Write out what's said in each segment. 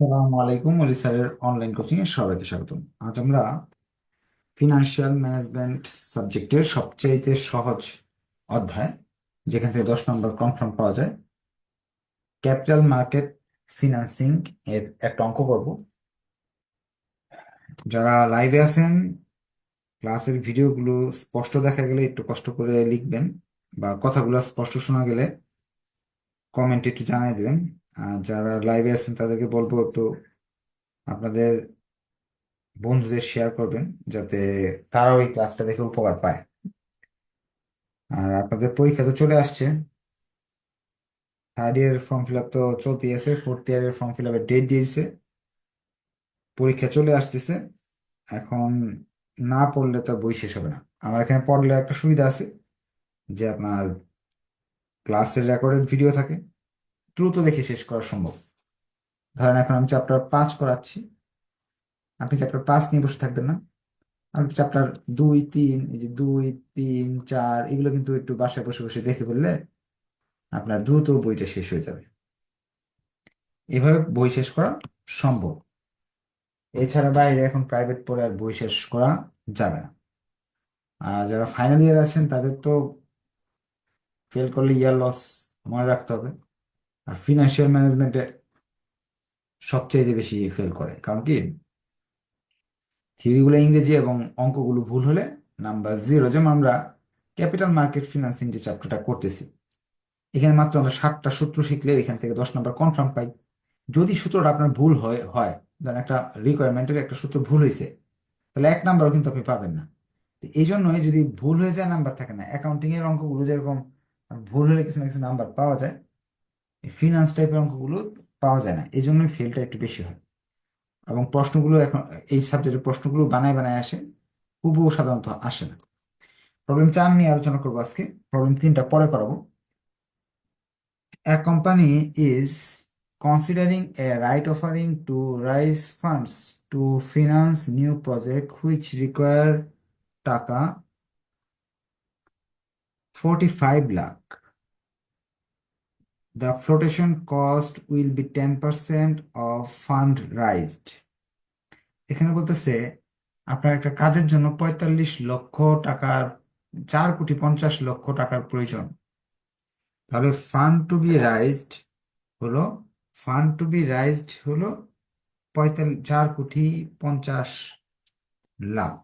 আসসালামু আলাইকুম অলি স্যারের অনলাইন কোচিং এ সবাইকে স্বাগতম। আজ আমরা ফিনান্সিয়াল ম্যানেজমেন্ট সাবজেক্টের সবচেয়ে সহজ অধ্যায়, যেখান থেকে দশ নম্বর কনফার্ম পাওয়া যায়। ক্যাপিটাল মার্কেট ফিনান্সিং এর একটা অঙ্ক করব যারা লাইভে আছেন ক্লাসের ভিডিওগুলো স্পষ্ট দেখা গেলে একটু কষ্ট করে লিখবেন, বা কথাগুলো স্পষ্ট শোনা গেলে কমেন্টে একটু জানিয়ে দেবেন। যারা লাইভে আছেন তাদেরকে বলব একটু আপনাদের বন্ধুদের শেয়ার করবেন, যাতে তারাও এই ক্লাসটা দেখে উপকার পায়। আর আপনাদের পরীক্ষা তো চলে আসছে। থার্ড ইয়ারের ফর্ম ফিল আপ তো চলতেই আছে ফোর্থ ইয়ারের ফর্ম ফিল আপের ডেট দিয়েছে। পরীক্ষা চলে আসতেছে। এখন না পড়লে তো বই শেষ হবে না। আমার এখানে পড়লে একটা সুবিধা আছে যে আপনার ক্লাসের রেকর্ডেড ভিডিও থাকে। দ্রুত দেখে শেষ করা সম্ভব। ধরেন এখন আমি চ্যাপ্টার পাঁচ করাচ্ছি। আপনি চ্যাপ্টার পাঁচ নিয়ে বসে থাকবেন না। আপনি চ্যাপ্টার দুই, তিন, এই যে দুই, তিন, চার, এগুলো কিন্তু একটু বাসায় বসে বসে দেখে ফেললে আপনার দ্রুত বইটা শেষ হয়ে যাবে। এভাবে বই শেষ করা সম্ভব। এছাড়া বাইরে এখন প্রাইভেট পড়ে আর বই শেষ করা যাবে না। আর যারা ফাইনাল ইয়ার আছেন, তাদের তো ফেল করলে ইয়ার লস মনে রাখতে হবে। আর ফিনান্সিয়াল ম্যানেজমেন্টে সবচেয়ে বেশি ফেল করে। কারণ কি? থিওরিগুলো ইংরেজি এবং অঙ্কগুলো ভুল হলে নাম্বার জিরো যেমন আমরা ক্যাপিটাল মার্কেট ফিনান্সিং যে চ্যাপ্টারটা করতেছি, এখানে মাত্র আমরা সাতটা সূত্র শিখলে এখান থেকে দশ নাম্বার কনফার্ম পাই। যদি সূত্রটা আপনার ভুল হয় হয়, ধরেন একটা রিকোয়ারমেন্টের একটা সূত্র ভুল হয়েছে তাহলে এক নাম্বারও কিন্তু আপনি পাবেন না। এই জন্যই যদি ভুল হয়ে যায় নাম্বার থাকে না। অ্যাকাউন্টিং এর অঙ্কগুলো যেরকম ভুল হলে কিছু না কিছু নাম্বার পাওয়া যায়। ফিনান্স টাইপের অঙ্কগুলো পাওয়া যায় না। এই জন্যই ফেলটা একটু বেশি হয়। এবং প্রশ্নগুলো এখন, এই সাবজেক্টের প্রশ্নগুলো বানায় বানায় আসে, হুবহু সাধারণত আসে না। প্রবলেম চার নিয়ে আলোচনা করব আজকে। প্রবলেম তিনটা পরে করাবো। Company is considering a right offering to raise funds to finance new project which require টাকা 45 lakh. The flotation cost will be 10% of fund raised. এখানে বলতেছে, আপনার একটা কাজের জন্য পঁয়তাল্লিশ লক্ষ টাকার, চার কোটি পঞ্চাশ লক্ষ টাকার প্রয়োজন তাহলে ফান্ড টু বি রাইজড হলো ফান্ড টু বি রাইজড হলো পঁয়তাল্লিশ চার কোটি পঞ্চাশ লাখ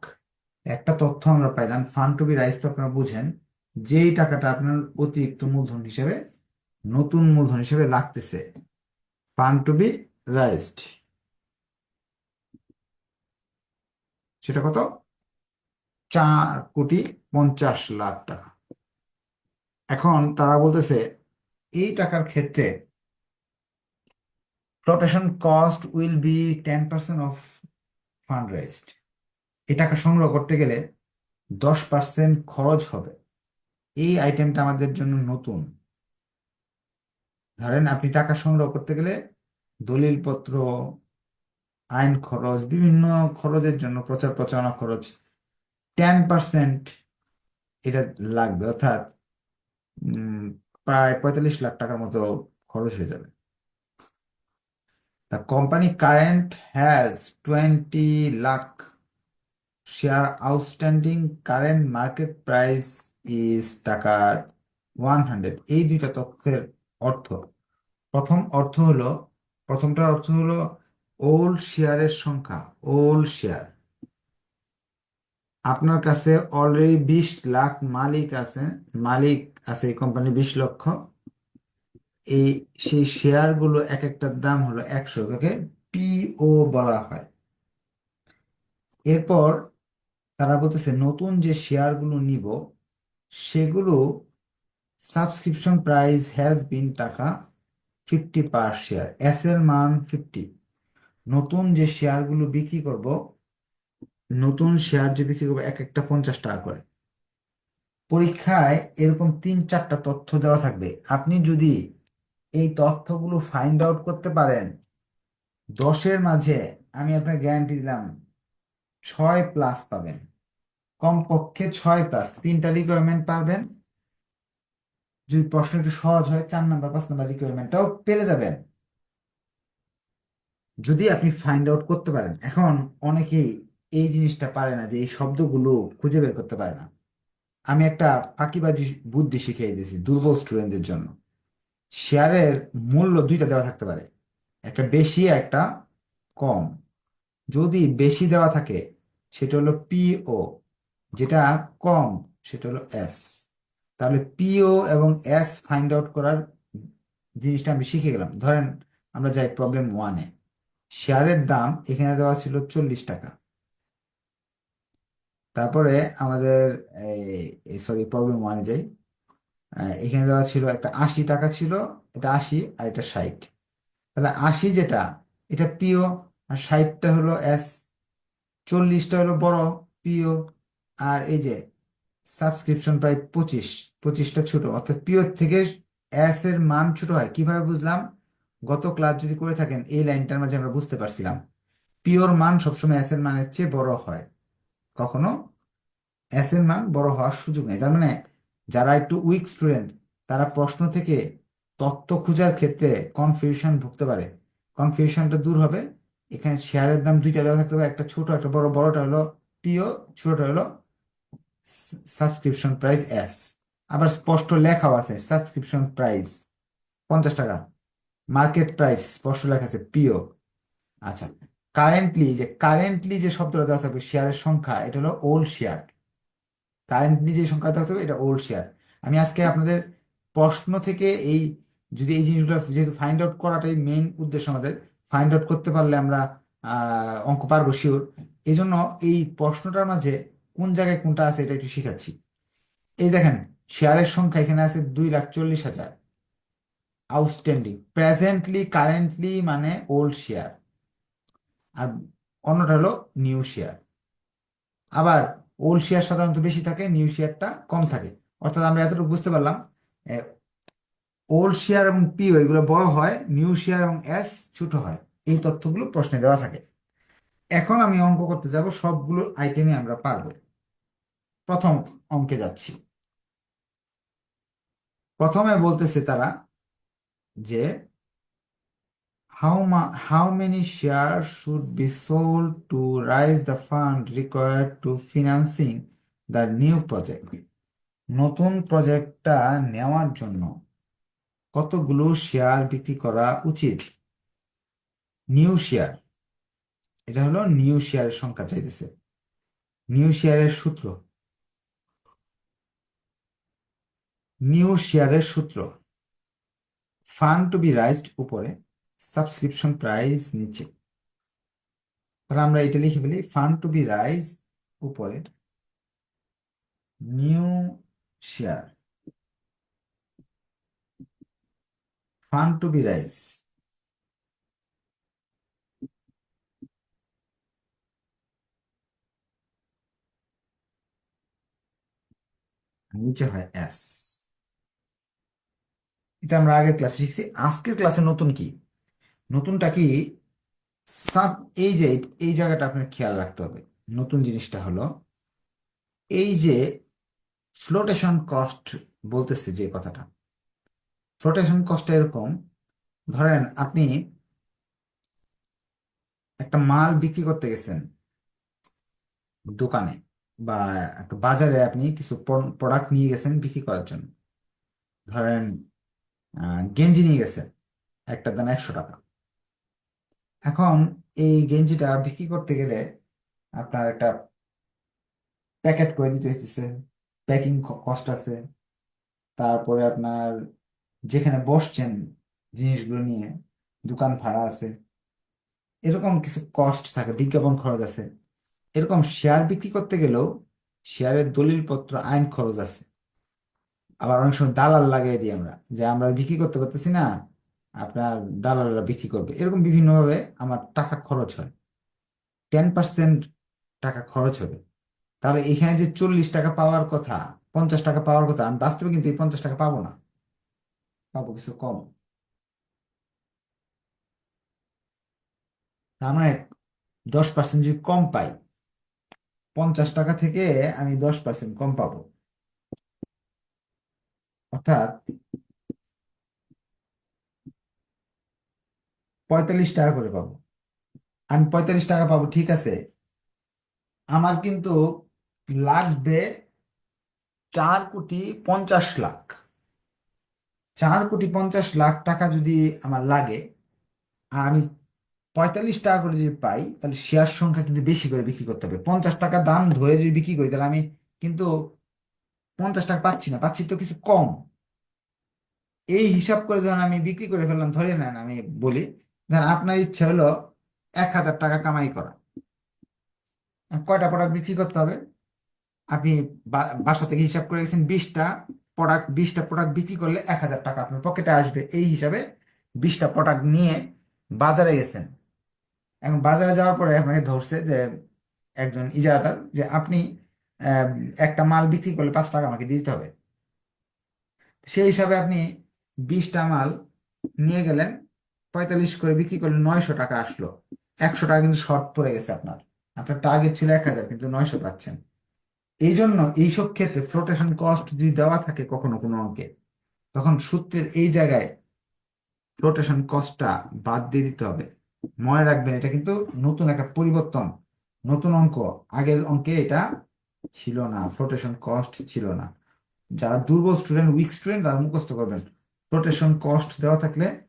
একটা তথ্য আমরা পাইলাম ফান্ড টু বি রাইজ তো আপনারা বুঝেন, যেই টাকাটা আপনার অতিরিক্ত মূলধন হিসেবে নতুন মূলধন হিসেবে লাগতেছে। ফান্ড টু বি রাইজড সেটা কত? চার কোটি পঞ্চাশ লাখ টাকা। এখন তারা বলতেছে, এই টাকার ক্ষেত্রে flotation cost will be 10% of fund raised এই টাকা সংগ্রহ করতে গেলে দশ পার্সেন্ট খরচ হবে। এই আইটেমটা আমাদের জন্য নতুন। ধরেন আপনি টাকা সংগ্রহ করতে গেলে দলিলপত্র, আইন খরচ, বিভিন্ন খরচের জন্য প্রচার প্রচারণা খরচ টেন পার্সেন্ট এটা লাগবে, অর্থাৎ প্রায় পঁয়তাল্লিশ লাখ টাকার মতো খরচ হয়ে যাবে The company current has 20 lakh share outstanding. Current market price is টাকা 100. এই দুইটা তথ্যের অর্থ। প্রথম অর্থ হলো প্রথমটার অর্থ হলো ওল্ড শেয়ারের সংখ্যা ওল্ড শেয়ার। আপনার কাছে অলরেডি বিশ লাখ মালিক আছে মালিক আছে এই কোম্পানি বিশ লক্ষ। এই সেই শেয়ারগুলো এক একটার দাম হলো একশো, ওকে পিও বলা হয়। এরপর তারা বলতেছে, নতুন যে শেয়ারগুলো নিব, সেগুলো সাবস্ক্রিপশন প্রাইস হ্যাজ বিন টাকা ফিফটি পার শেয়ার এস এর মান ফিফটি নতুন যে শেয়ারগুলো বিক্রি করব, নতুন শেয়ার যে বিক্রি করব, এক একটা পঞ্চাশ টাকা করে। পরীক্ষায় এরকম তিন চারটা তথ্য দেওয়া থাকবে। আপনি যদি এই তথ্যগুলো ফাইন্ড আউট করতে পারেন, দশের মাঝে আমি আপনার গ্যারান্টি দিলাম, ছয় প্লাস পাবেন। কমপক্ষে ছয় প্লাস তিনটা রিকোয়ারমেন্ট পারবেন। যদি প্রশ্ন একটু সহজ হয়, চার নাম্বার, পাঁচ নাম্বার রিকোয়ারমেন্টটাও পেরে যাবেন। যদি আপনি ফাইন্ড আউট করতে পারেন, এখন অনেকেই এই জিনিসটা পারে না যে এই শব্দগুলো খুঁজে বের করতে পারে না। আমি একটা ফাঁকিবাজি বুদ্ধি শিখিয়ে দিয়েছি দুর্বল স্টুডেন্টদের জন্য। শেয়ারের মূল্য দুইটা দেওয়া থাকতে পারে, একটা বেশি একটা কম। যদি বেশি দেওয়া থাকে, সেটা হলো পিও যেটা কম, সেটা হলো এস তাহলে পিও এবং এস ফাইন্ড আউট করার জিনিসটা আমি শিখে গেলাম। ধরেন আমরা যাই প্রবলেম ওয়ানে শেয়ারের দাম এখানে দেওয়া ছিল চল্লিশ টাকা। তারপরে আমাদের সরি প্রবলেম ওয়ানে যাই। এখানে দেওয়া ছিল একটা আশি টাকা ছিল, এটা আশি আর এটা ষাট। তাহলে আশি যেটা, এটা পিও আর ষাটটা হলো এস চল্লিশটা হলো বড় পিও আর এই যে সাবস্ক্রিপশন প্রায় পঁচিশ, পঁচিশটা ছোট। অর্থাৎ পিওর থেকে এস এর মান ছোট হয়। কীভাবে বুঝলাম? গত ক্লাস যদি করে থাকেন, এই লাইনটার মাঝে আমরা বুঝতে পারছিলাম। পিওর মান সবসময় এস এর মানের চেয়ে বড় হয়। কখনো? এস এর মান বড় হওয়ার সুযোগ নেই। তার মানে যারা একটু উইক স্টুডেন্ট, তারা প্রশ্ন থেকে তথ্য খোঁজার ক্ষেত্রে কনফিউশন ভুগতে পারে। কনফিউশনটা দূর হবে। এখানে শেয়ারের দাম দুইটা দেওয়া থাকতে পারে। একটা ছোট, একটা বড়। বড়টা হলো পিও ছোটটা হলো সাবস্ক্রিপশন প্রাইস এস আবার স্পষ্ট লেখাও আছে সাবস্ক্রিপশন প্রাইস পঞ্চাশ টাকা। মার্কেট প্রাইস স্পষ্ট লেখা আছে পিও আচ্ছা কারেন্টলি যে কারেন্টলি যে শব্দটা দেওয়া থাকবে শেয়ারের সংখ্যা, এটা হলো ওল্ড শেয়ার কারেন্টলি যে সংখ্যা দেওয়া থাকবে, এটা ওল্ড শেয়ার আমি আজকে আপনাদের প্রশ্ন থেকে এই, যদি এই জিনিসগুলো যেহেতু ফাইন্ড আউট করাটাই মেইন উদ্দেশ্য আমাদের ফাইন্ড আউট করতে পারলে আমরা অঙ্ক পারব শিওর এই জন্য এই প্রশ্নটার মাঝে কোন জায়গায় কোনটা আছে এটা একটু শিখাচ্ছি। এই দেখেন, শেয়ারের সংখ্যা এখানে আছে দুই লাখ চল্লিশ হাজার। আউটস্ট্যান্ডিং প্রেজেন্টলি কারেন্টলি মানে ওল্ড শেয়ার আর অন্যটা হলো নিউ শেয়ার আবার ওল্ড শেয়ার সাধারণত বেশি থাকে নিউ শেয়ারটা কম থাকে। অর্থাৎ আমরা এতটুকু বুঝতে পারলাম ওল্ড শেয়ার এবং পিও এগুলো বড় হয় নিউ শেয়ার এবং এস ছোট হয়। এই তথ্যগুলো প্রশ্নে দেওয়া থাকে। এখন আমি অঙ্ক করতে যাব, সবগুলো আইটেমে আমরা পারব। প্রথম অঙ্কে যাচ্ছি। প্রথমে বলতেছে তারা যে how ma, how many shares should be sold to raise the fund required to financing the new project? নতুন প্রজেক্টটা নেওয়ার জন্য কতগুলো শেয়ার বিক্রি করা উচিত? নিউ শেয়ার এটা হলো নিউ শেয়ারের সংখ্যা চাইতেছে। নিউ শেয়ারের সূত্র। নিউ শেয়ারের সূত্র। ফান্ড টু বি রাইজড উপরে, সাবস্ক্রিপশন প্রাইস নিচে। তাহলে আমরা এটা লিখে ফেলি, ফান্ড টু বি রাইজ উপরে, new share. Fund to be raise নিচে হয় এস এটা আমরা আগের ক্লাসে শিখছি। আজকের ক্লাসে নতুন কি? নতুনটা কি? সাব, এই যে, এই জায়গাটা আপনার খেয়াল রাখতে হবে। নতুন জিনিসটা হলো, এই যে ফ্লোটেশন কস্ট বলতেছে যে কথাটা। ফ্লোটেশন কস্ট এরকম, ধরেন আপনি একটা মাল বিক্রি করতে গেছেন দোকানে বা একটা বাজারে আপনি কিছু প্রোডাক্ট নিয়ে গেছেন বিক্রি করার জন্য। ধরেন গেঞ্জি নিয়ে গেছেন একটার দাম একশো টাকা। এখন এই গেঞ্জিটা বিক্রি করতে গেলে আপনার একটা প্যাকেট করে দিতে হইতেছে। প্যাকিং কস্ট আছে। তারপরে আপনার যেখানে বসছেন জিনিসগুলো নিয়ে, দোকান ভাড়া আছে। এরকম কিছু কস্ট থাকে, বিজ্ঞাপন খরচ আছে। এরকম শেয়ার বিক্রি করতে গেলেও শেয়ারের দলিলপত্র, আইন খরচ আছে। আবার অনেক সময় দালাল লাগিয়ে দিই আমরা, যে আমরা বিক্রি করতে পারতেছি না, আপনার দালালরা বিক্রি করবে। এরকম বিভিন্নভাবে আমার টাকা খরচ হয়। টেন পার্সেন্ট টাকা খরচ হবে। তাহলে এখানে যে চল্লিশ টাকা পাওয়ার কথা, পঞ্চাশ টাকা পাওয়ার কথা, আমি বাস্তবে কিন্তু এই পঞ্চাশ টাকা পাবো না। পাবো কিছু কম। তার মানে দশ পার্সেন্ট যদি কম পাই, পঞ্চাশ টাকা থেকে আমি দশ পার্সেন্ট কম পাবো। অর্থাৎ পঁয়তাল্লিশ টাকা করে পাবো। আমি পঁয়তাল্লিশ টাকা পাবো, ঠিক আছে? আমার কিন্তু লাগবে চার কোটি পঞ্চাশ লাখ। চার কোটি পঞ্চাশ লাখ টাকা যদি আমার লাগে, আর আমি পঁয়তাল্লিশ টাকা করে যদি পাই, তাহলে শেয়ার সংখ্যা কিন্তু বেশি করে বিক্রি করতে হবে। পঞ্চাশ টাকা দাম ধরে যদি বিক্রি করি, তাহলে আমি কিন্তু পঞ্চাশ টাকা পাচ্ছি না, পাচ্ছি তো কিছু কম। এই হিসাব করে যখন আমি বিক্রি করে ফেললাম ধরে নেন আমি বলি, ধরেন আপনার ইচ্ছা হলো এক হাজার টাকা কামাই করা। কয়টা প্রোডাক্ট বিক্রি করতে হবে? আপনি বাসা থেকে হিসাব করে গেছেন বিশটা প্রোডাক্ট বিশটা প্রোডাক্ট বিক্রি করলে এক হাজার টাকা আপনার পকেটে আসবে। এই হিসাবে বিশটা প্রোডাক্ট নিয়ে বাজারে গেছেন। এখন বাজারে যাওয়ার পরে আপনাকে ধরছে যে একজন ইজারাদার যে আপনি একটা মাল বিক্রি করলে পাঁচ টাকা আমাকে দিতে হবে। সেই হিসাবে আপনি বিশটা মাল নিয়ে গেলেন, পঁয়তাল্লিশ করে বিক্রি করলে নয়শো টাকা আসলো। একশো টাকা কিন্তু শর্ট পড়ে গেছে আপনার। আপনার টার্গেট ছিল এক হাজার, কিন্তু নয়শো পাচ্ছেন। এই জন্য এইসব ক্ষেত্রে ফ্লোটেশন কস্ট যদি দেওয়া থাকে কখনো কোনো অঙ্কে, তখন সূত্রের এই জায়গায় ফ্লোটেশন কস্টটা বাদ দিয়ে দিতে হবে। মনে রাখবেন, এটা কিন্তু নতুন একটা পরিবর্তন, নতুন অঙ্ক। আগের অঙ্কে এটা ছিল না ফ্লোটেশন কস্ট ছিল না। যারা দুর্বল স্টুডেন্ট উইক স্টুডেন্ট তারা মুখস্থ করবেন। ফ্লোটেশন কস্ট দেওয়া থাকলে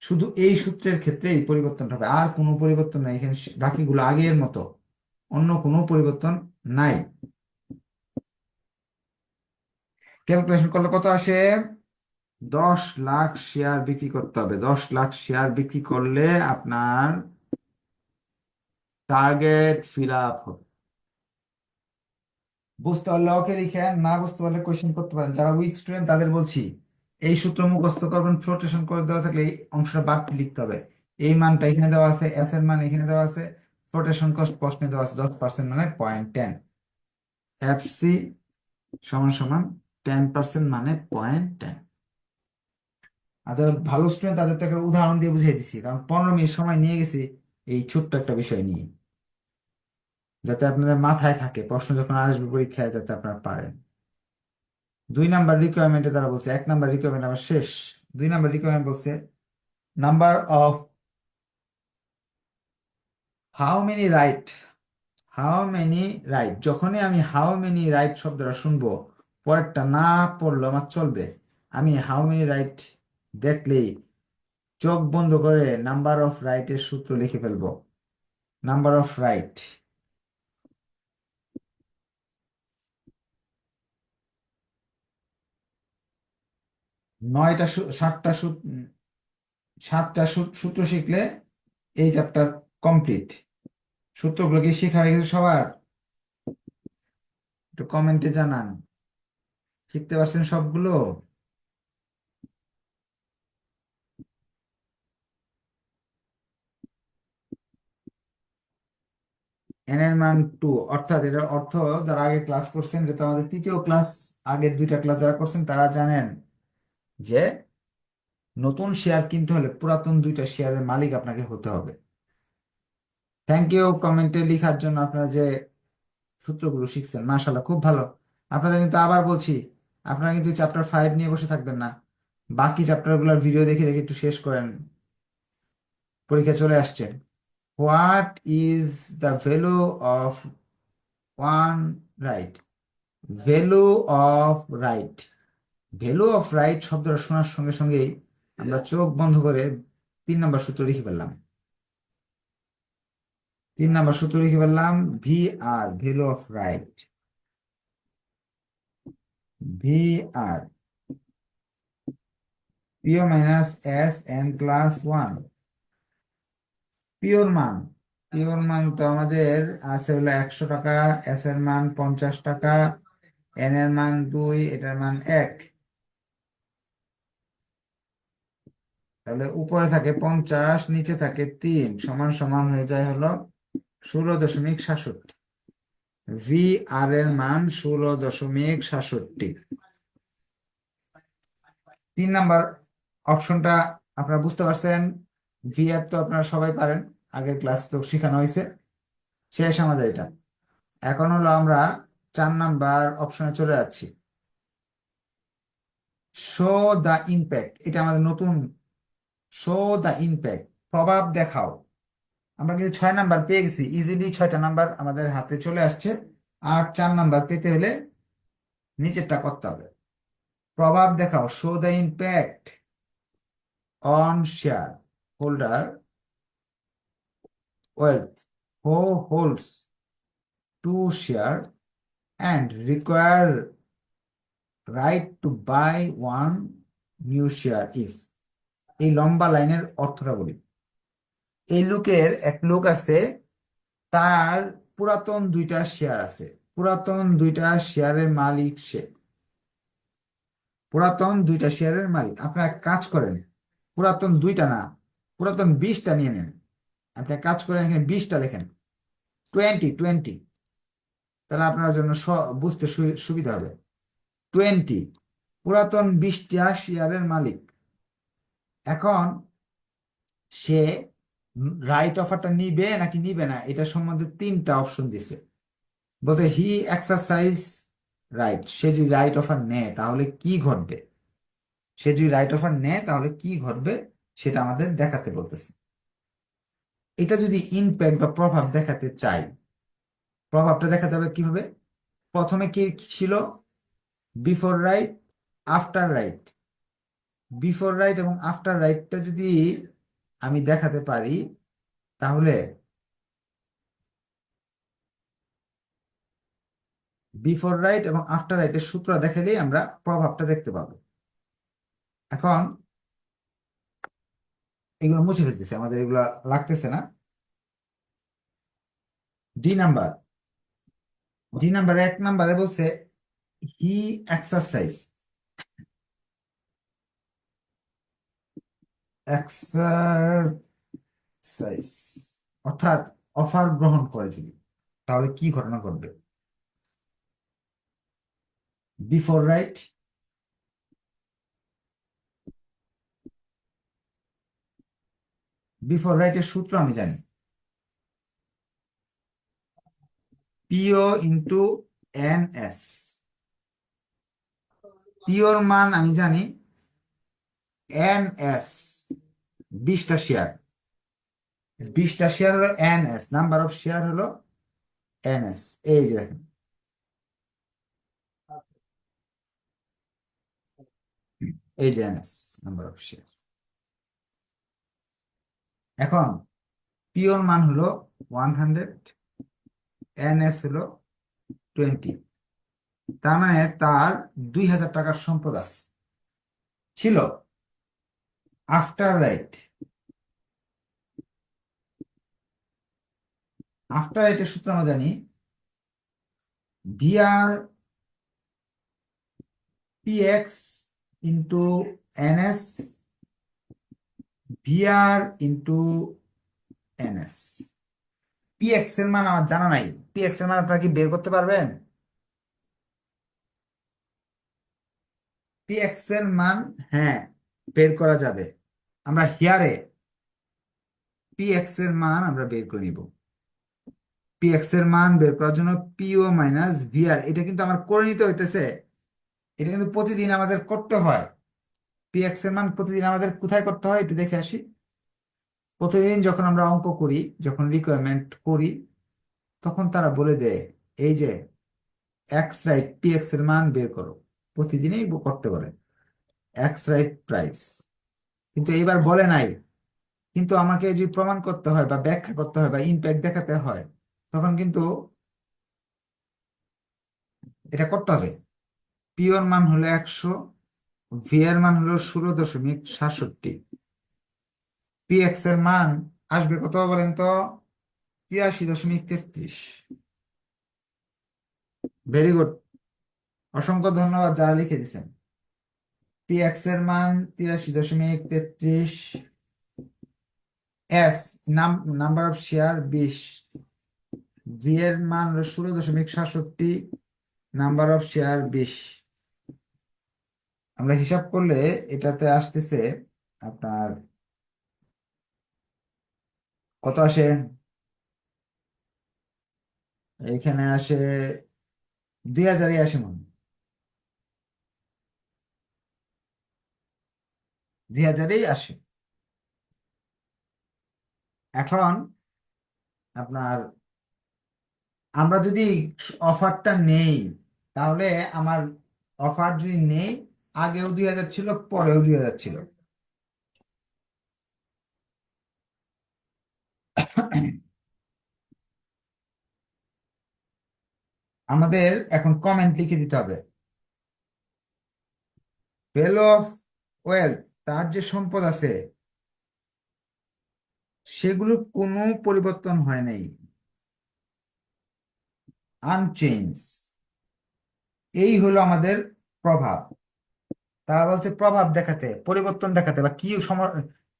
শুধু এই সূত্রের ক্ষেত্রে এই পরিবর্তনটা হবে। আর কোনো পরিবর্তন নাই, এখানে বাকিগুলো আগের মতো। অন্য কোনো পরিবর্তন নাই। ক্যালকুলেশন করলে কত আসে? দশ লাখ শেয়ার বিক্রি করতে হবে। দশ লাখ শেয়ার বিক্রি করলে আপনার টার্গেট ফিল আপ হবে। বুঝতে পারলে ওকে লিখেন, না বুঝতে পারলে কোয়েশ্চেন করতে পারেন। যারা উইক স্টুডেন্ট তাদের বলছি, এই সূত্র মুখস্থ করবেন ফ্লোটেশন করে দেওয়া থাকলে এই অংশটা বাড়তি লিখতে হবে। এই মানটা এখানে দেওয়া আছে এস এর মান এখানে দেওয়া আছে ফ্লোটেশন কস্ট প্রশ্নে দেওয়া আছে, দশ পার্সেন্ট মানে পয়েন্ট টেন এফ সি সমান সমান টেন পার্সেন্ট মানে পয়েন্ট টেন আর যারা ভালো স্টুডেন্ট তাদের তো একটা উদাহরণ দিয়ে বুঝিয়ে দিচ্ছি কারণ পনেরো মিনিট সময় নিয়ে গেছি, এই ছোট্ট একটা বিষয় নিয়ে। যাতে আপনাদের মাথায় থাকে, প্রশ্ন যখন আসবে পরীক্ষায় যাতে আপনারা পারেন। দুই নাম্বার রিকোয়ারমেন্টে তারা বলছে, এক নাম্বার রিকোয়ারমেন্ট আমার শেষ। দুই নাম্বার রিকোয়ারমেন্ট বলছে number of how many right how many right যখনই আমি হাউ মেনি রাইট শব্দটা শুনব, পরেরটা না পড়ল আমার চলবে। আমি হাউ মেনি রাইট দেখলেই চোখ বন্ধ করে নাম্বার অফ রাইটের সূত্র লিখে ফেলব। নাম্বার অফ রাইট নয়টা সাতটা সাতটা সূত্র শিখলে এই চ্যাপ্টার কমপ্লিট সূত্রগুলো কি শেখা হয়ে গেছে সবার? একটু কমেন্টে জানান। শিখতে পারছেন সবগুলো? এন এর মান টু অর্থাৎ এটার অর্থ যারা আগে ক্লাস করছেন, এটা আমাদের তৃতীয় ক্লাস আগের দুইটা ক্লাস যারা করছেন, তারা জানেন। যে নতুন শেয়ার কিনতে হলে পুরাতন দুইটা শেয়ারের মালিক আপনাকে হতে হবে। থ্যাংক ইউ কমেন্টে লেখার জন্য আপনারা যে সূত্রগুলো শিখছেন মাশাল্লাহ খুব ভালো। আপনাদের কিন্তু আবার বলছি, আপনারা কিন্তু চ্যাপ্টার ফাইভ নিয়ে বসে থাকবেন না। বাকি চ্যাপ্টারগুলোর ভিডিও দেখে দেখে একটু শেষ করেন। পরীক্ষা চলে আসছে। What is the value of one right value of right value of right শব্দটা শোনার সঙ্গে সঙ্গেই আমরা চোখ বন্ধ করে তিন নাম্বার সূত্র লিখে ফেললাম। তিন নাম্বার সূত্র লিখে ফেললাম V R value of right. V R P O minus S N plus one. Pure মান পিওর মান তো আমাদের আছে হলো একশো টাকা, এস এর মান পঞ্চাশ টাকা, এন এর মান দুই, এটার মান এক। তাহলে উপরে থাকে পঞ্চাশ, নিচে থাকে তিন, সমান সমান হয়ে যায় হলো ষোলো দশমিক সাতষট্টি। ভি আর এর মান ষোলো দশমিক সাতষট্টি। তিন নাম্বার অপশনটা আপনারা বুঝতে পারছেন ভি আর তো আপনারা সবাই পারেন, আগের ক্লাস তো শেখানো হয়েছে। শেষ আমাদের এটা। এখন হলো আমরা চার নাম্বার অপশনে চলে যাচ্ছি। শো দ্য ইম্প্যাক্ট এটা আমাদের নতুন শো দ্য ইম্প্যাক্ট প্রভাব দেখাও। আমরা কিন্তু ছয় নাম্বার পেয়ে গেছি। ইজিলি ছয়টা নাম্বার আমাদের হাতে চলে আসছে। আর চার নাম্বার পেতে হলে নিচেরটা করতে হবে। প্রভাব দেখাও। Show the impact on share holder wealth হো holds to share and require right to buy one new share if এই লম্বা লাইনের অর্থটা বলি। এই লোকের এক লোক আছে, তার পুরাতন দুইটা শেয়ার আছে। পুরাতন দুইটা শেয়ারের মালিক সে। পুরাতন দুইটা শেয়ারের মালিক। আপনারা কাজ করেন, পুরাতন দুইটা না, পুরাতন বিশটা নিয়ে নেন। আপনি কাজ করেন, এখানে বিশটা লেখেন। Twenty twenty. তাহলে আপনার জন্য বুঝতে সুবিধা হবে। টোয়েন্টি, পুরাতন বিশটা শেয়ারের মালিক। এখন সে রাইট অফারটা নিবে নাকি নিবে না? এটা সম্বন্ধে তিনটা অপশন দিছে। বলতে হি এক্সারসাইজ রাইট সে যদি রাইট অফার নেয়, তাহলে কি ঘটবে? সে যদি রাইট অফার নেয়, তাহলে কি ঘটবে? সেটা আমাদের দেখাতে বলতেছে। এটা যদি ইমপ্যাক্ট বা প্রভাব দেখাতে চাই, প্রভাবটা দেখা যাবে কীভাবে? প্রথমে কি ছিল? Before right after right before right এবং আফটার রাইটটা যদি আমি দেখাতে পারি, তাহলে বিফোর রাইট এবং আফটার রাইটের সূত্র দেখালেই আমরা প্রভাবটা দেখতে পাবো। এখন এগুলো মুছে ফেলতেছে, আমাদের এগুলো লাগতেছে না। ডি নাম্বার ডি নাম্বার এক নাম্বারে বলছে হি এক্সারসাইজ এক্সারসাইজ অর্থাৎ অফার গ্রহণ করে যদি, তাহলে কি ঘটনা ঘটবে? বিফোর রাইট বিফোর রাইটের সূত্র আমি জানি। P O into N S pure মান আমি জানি এন এস বিশটা শেয়ার বিশটা শেয়ার হলো N S number of share হলো এন এস এই যে দেখেন। এই যে N S number of share এখন পিওর মান হলো ওয়ান হান্ড্রেড এন এস হলো টোয়েন্টি তার মানে তার দুই হাজার টাকার সম্পদ আছে। ছিল। আফটার রাইট আফটার রাইটের সূত্র আমরা জানি V R P X into N S V R into N S P X এর মান আমার জানা নাই। পিএক্স এর মান আপনারা কি বের করতে পারবেন? পিএক্স এর মান হ্যাঁ বের করা যাবে। আমরা হিয়ারে পিএক্স এর মান আমরা বের করে নিব। পিএক্স এর মান বের করার জন্য পিও মাইনাস ভিআর এটা কিন্তু আমার করে নিতে হইতেছে। এটা কিন্তু প্রতিদিন আমাদের করতে হয়। পিএক্স এর মান প্রতিদিন আমাদের কোথায় করতে হয় একটু দেখে আসি। প্রতিদিন যখন আমরা অঙ্ক করি, যখন রিকোয়ারমেন্ট করি, তখন তারা বলে দেয়, এই যে এক্স রাইট পিএক্স এর মান বের করো। প্রতিদিনই করতে বলে এক্স রাইট প্রাইস কিন্তু এইবার বলে নাই। কিন্তু আমাকে যদি প্রমাণ করতে হয় বা ব্যাখ্যা করতে হয় বা ইম্প্যাক্ট দেখাতে হয়, তখন কিন্তু এটা করতে হবে। পিওর মান হলো একশো ভি এর মান হলো ষোলো দশমিক সাতষট্টি। পি এক্সের মান আসবে কত বলেন তো? তিরাশি দশমিক তেত্রিশ। ভেরি গুড অসংখ্য ধন্যবাদ যারা লিখে দিচ্ছেন পি এক্সের মান তিরাশি দশমিক তেত্রিশ এস নাম্বার অফ শেয়ার বিশ। ভি এর মান ষোলো দশমিক সাতষট্টি নাম্বার অফ শেয়ার বিশ। আমরা হিসাব করলে এটাতে আসতেছে আপনার কত আসে? এখানে আসে দুই হাজারই আসে মনে দুই হাজারেই আসে। এখন আপনার, আমরা যদি অফারটা নেই, তাহলে আমার অফার যদি নেই, আগেও দুই হাজার ছিল, পরেও দুই হাজার ছিল। আমাদের এখন কমেন্ট লিখে দিতে হবে। ভ্যালু অফ ওয়েলথ তার যে সম্পদ আছে সেগুলো কোনো পরিবর্তন হয় নাই। আনচেঞ্জ এই হলো আমাদের প্রভাব। তারা বলছে প্রভাব দেখাতে, পরিবর্তন দেখাতে, বা কি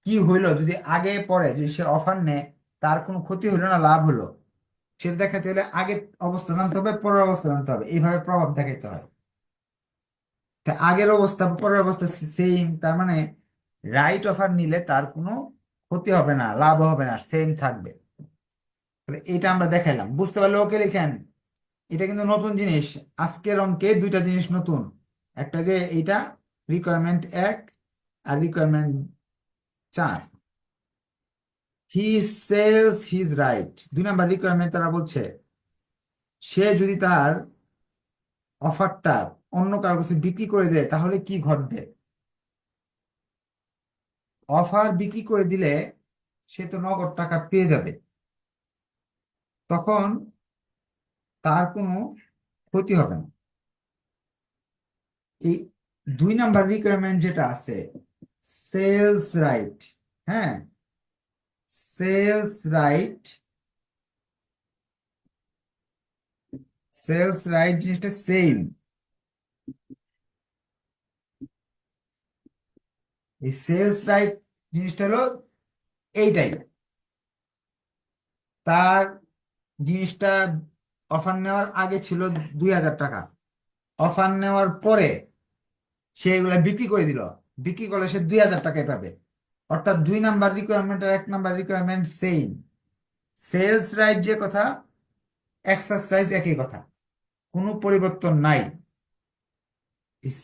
কি হইল, যদি আগে পরে যদি সে অফার নেয়, তার কোনো ক্ষতি হইল না, লাভ হলো সেটা দেখাতে হলে আগের অবস্থা জানতে হবে, পরের অবস্থা জানতে হবে। এইভাবে প্রভাব দেখাইতে হয়। তা আগের অবস্থা, পরের অবস্থা সেম তার মানে রাইট অফার নিলে তার কোনো ক্ষতি হবে না, লাভ হবে না সেম থাকবে। এটা আমরা দেখাইলাম। বুঝতে পারলে ওকে লিখেন। এটা কিন্তু নতুন জিনিস। আজকের অঙ্কে দুইটা জিনিস নতুন। একটা যে এইটা রিকোয়ারমেন্ট এক আর রিকোয়ারমেন্ট চার। হি সেলস হিজ রাইট দুই নাম্বার রিকোয়ারমেন্ট তারা বলছে, সে যদি তার অফারটা অন্য কারও কাছে বিক্রি করে দেয়, তাহলে কি ঘটবে? অফার বিক্রি করে দিলে সে তো নগদ টাকা পেয়ে যাবে। তখন তার কোনো ক্ষতি হবে না। এই দুই নাম্বার রিকোয়ারমেন্ট যেটা আছে সেলস রাইট হ্যাঁ? সেলস রাইট সেলস রাইট জিনিসটা সেম এই সেলস রাইট জিনিসটা হলো এইটাই। তার জিনিসটা অফার নেওয়ার আগে ছিল দুই হাজার টাকা। অফার নেওয়ার পরে সে এগুলা বিক্রি করে দিল। বিক্রি করলে সে দুই হাজার টাকায় পাবে। অর্থাৎ দুই নাম্বার রিকোয়ারমেন্ট আর এক number requirement same sells right যে কথা এক্সারসাইজ একই কথা। কোনো পরিবর্তন নাই।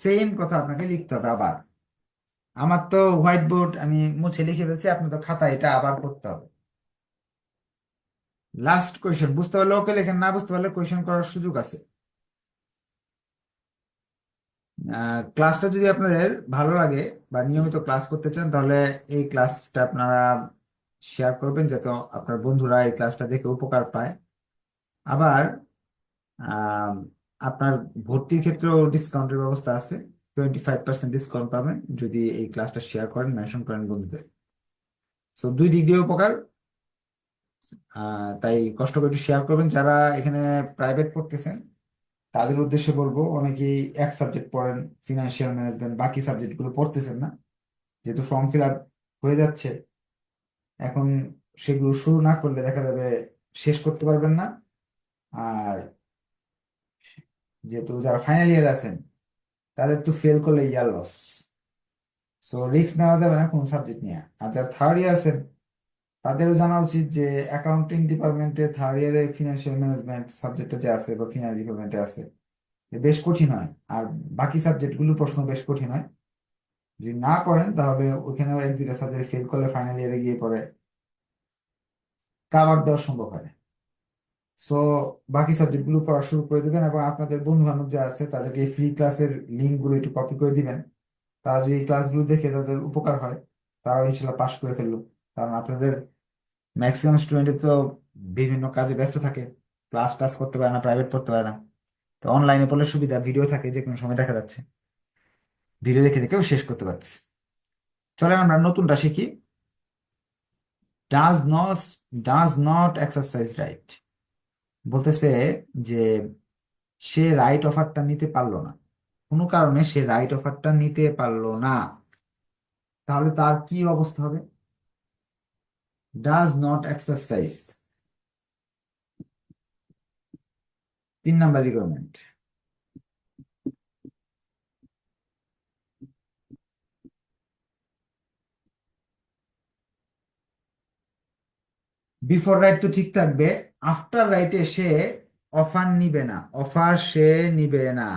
সেম কথা আপনাকে লিখতে হবে আবার। আমার তো হোয়াইট বোর্ড আমি মুছে লিখে ফেলছি, আপনার তো খাতা এটা আবার করতে হবে। লাস্ট কোয়েশন বুঝতে পারলে ওকে লেখেন, না বুঝতে পারলে কোয়েশন করার সুযোগ আছে। ক্লাসটা যদি আপনাদের ভালো লাগে বা নিয়মিত ক্লাস করতে চান, তাহলে এই ক্লাসটা আপনারা শেয়ার করবেন যাতে আপনার বন্ধুরা এই ক্লাসটা দেখে উপকার পায়। আবার আপনার ভর্তির ক্ষেত্রেও ডিসকাউন্টের ব্যবস্থা আছে। টোয়েন্টি ফাইভ পার্সেন্ট ডিসকাউন্ট পাবেন যদি এই ক্লাসটা শেয়ার করেন মেনশন করেন বন্ধুদের। সো দুই দিক দিয়ে উপকার। তাই কষ্ট করে একটু শেয়ার করবেন। যারা এখানে প্রাইভেট পড়তেছেন, তাদের উদ্দেশ্যে বলব, অনেকেই এক সাবজেক্ট পড়েন ফিনান্সিয়াল ম্যানেজমেন্ট বাকি সাবজেক্টগুলো পড়তেছেন না। যেহেতু ফর্ম ফিল আপ হয়ে যাচ্ছে, এখন সেগুলো শুরু না করলে দেখা যাবে শেষ করতে পারবেন না। আর যেহেতু যারা ফাইনাল ইয়ার আছেন তাদের তো ফেল করলে ইয়ার লস সো রিস্ক নেওয়া যাবে না কোনো সাবজেক্ট নিয়ে। আর যারা থার্ড ইয়ার আছেন, তাদেরও জানা উচিত যে অ্যাকাউন্টিং ডিপার্টমেন্টে থার্ড ইয়ারে ফিনান্সিয়াল ম্যানেজমেন্ট সাবজেক্টটা যে আছে বা ফিনান্স ডিপার্টমেন্টে আছে বেশ কঠিন হয়। আর বাকি সাবজেক্টগুলো প্রশ্ন বেশ কঠিন হয়। যদি না পড়েন, তাহলে ওইখানেও এক দুইটা সাবজেক্ট ফেল করলে ফাইনাল ইয়ারে গিয়ে পড়ে। কাবার দেওয়া সম্ভব হয় সো বাকি সাবজেক্টগুলো পড়া শুরু করে দিবেন এবং আপনাদের বন্ধু বান্ধব যা আছে, তাদেরকে ফ্রি ক্লাসের লিঙ্কগুলো একটু কপি করে দিবেন। তারা যদি এই ক্লাসগুলো দেখে তাদের উপকার হয়, তারাও ইনশাল্লাহ পাশ করে ফেলল। কারণ আপনাদের ম্যাক্সিমাম স্টুডেন্টের তো বিভিন্ন কাজে ব্যস্ত থাকে ক্লাস টাস করতে পারে না প্রাইভেট পড়তে পারে না। তো অনলাইনে পড়লে সুবিধা ভিডিও থাকে যে কোনো সময় দেখা যাচ্ছে। ভিডিও দেখে দেখেও শেষ করতে পারতেছি। চলেন আমরা নতুনটা শিখি। Does not does not exercise right বলতেছে যে সে রাইট অফারটা নিতে পারল না। কোনো কারণে সে রাইট অফারটা নিতে পারল না। তাহলে তার কি অবস্থা হবে? ডাজ নট এক্সারসাইজ তিন নাম্বার রিকোয়ারমেন্ট বিফোর রাইট তো ঠিক থাকবে। আফটার রাইটে সে অফার নিবে না। অফার সে নিবে না।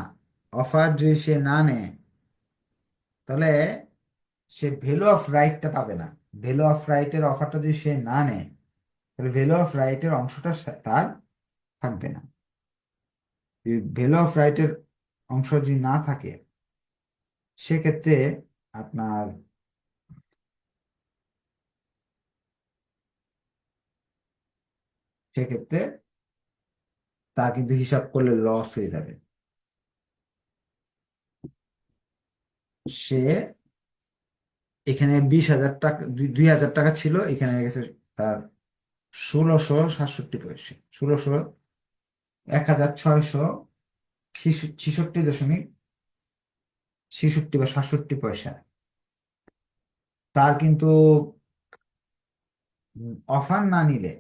অফার যদি সে না নেয় তাহলে সে ভ্যালু অফ রাইটটা পাবে না। ভ্যালু অফ রাইটের অফারটা যদি সে না নেয় তাহলে ভ্যালু অফ রাইটের অংশটা তার থাকবে না। ভ্যালু অফ রাইটের অংশ যদি না থাকে, সেক্ষেত্রে আপনার সেক্ষেত্রে তা কিন্তু হিসাব করলে লস হয়ে যাবে। সে এখানে বিশ হাজার টাকা, দুই হাজার টাকা ছিল, এখানে গেছে তার ষোলোশো সাতষট্টি পয়সা। ষোলোশো এক হাজার ছয়শো ছিষট্টি দশমিক ছিষট্টি বা সাতষট্টি পয়সা। তার কিন্তু অফার না নিলে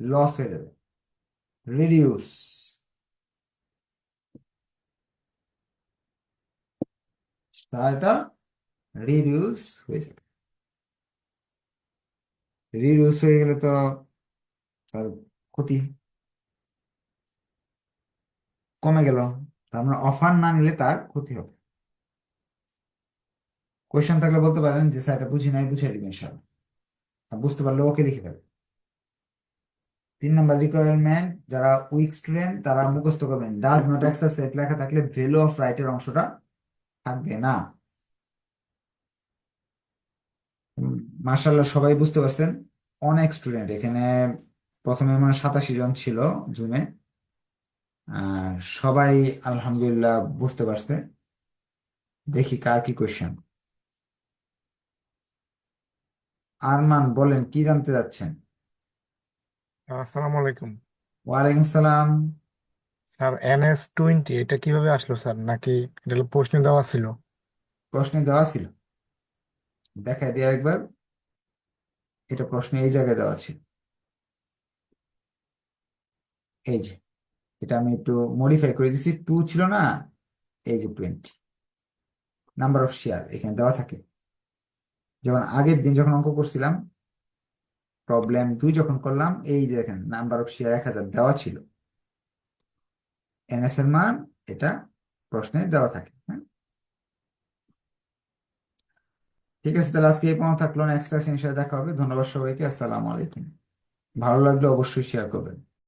লস যাবে রিডিউস। তার রিডিউস হয়ে যাবে। রিডিউস হয়ে গেলে তো তার ক্ষতি। কমে গেল, তার মানে অফার না নিলে তার ক্ষতি হবে। কোয়েশ্চেন থাকলে বলতে পারেন যে স্যার এটা বুঝি নাই বুঝিয়ে দিবেন, স্যার। বুঝতে পারলে ওকে লিখে ফেলবে তিন নম্বর রিকোয়ারমেন্ট যারা উইক স্টুডেন্ট তারা মুখস্থ করবেন। ডাজ নট সেট লেখা থাকলে ভ্যালু অফ রাইটের অংশটা থাকবে না। মার্শাল্লাহ সবাই বুঝতে পারছেন? অনেক স্টুডেন্ট এখানে, প্রথমে মানে সাতাশি জন ছিল জুনে আর সবাই আলহামদুলিল্লাহ বুঝতে পারছে। দেখি কার কি কোয়েশ্চেন আরমান, বলেন, কি জানতে যাচ্ছেন? আসসালামু আলাইকুম। ওয়ালাইকুম সালাম। স্যার এনএস টোয়েন্টি এটা কীভাবে আসলো স্যার? নাকি এটা প্রশ্ন দেওয়া ছিল? প্রশ্নে দেওয়া ছিল। দেখাই দিয়ে একবার। এটা প্রশ্ন এই জায়গায় দেওয়া ছিল। এই যে এটা আমি একটু মডিফাই করে দিছি। টু ছিল না এই যে টোয়েন্টি। নাম্বার অফ শেয়ার এখানে দেওয়া থাকে। যেমন আগের দিন যখন অঙ্ক করছিলাম প্রবলেম দুই যখন করলাম, এই যে দেখেন নাম্বার অফ শেয়ার এক হাজার দেওয়া ছিল। এনএস এর মান এটা প্রশ্নে দেওয়া থাকে হ্যাঁ? ঠিক আছে, তাহলে আজকে এই পর্যন্ত থাকল। নেক্সট ক্লাসে ইনশাআল্লাহ দেখা হবে। ধন্যবাদ সবাইকে। আসসালামু আলাইকুম। ভালো লাগলে অবশ্যই শেয়ার করবেন।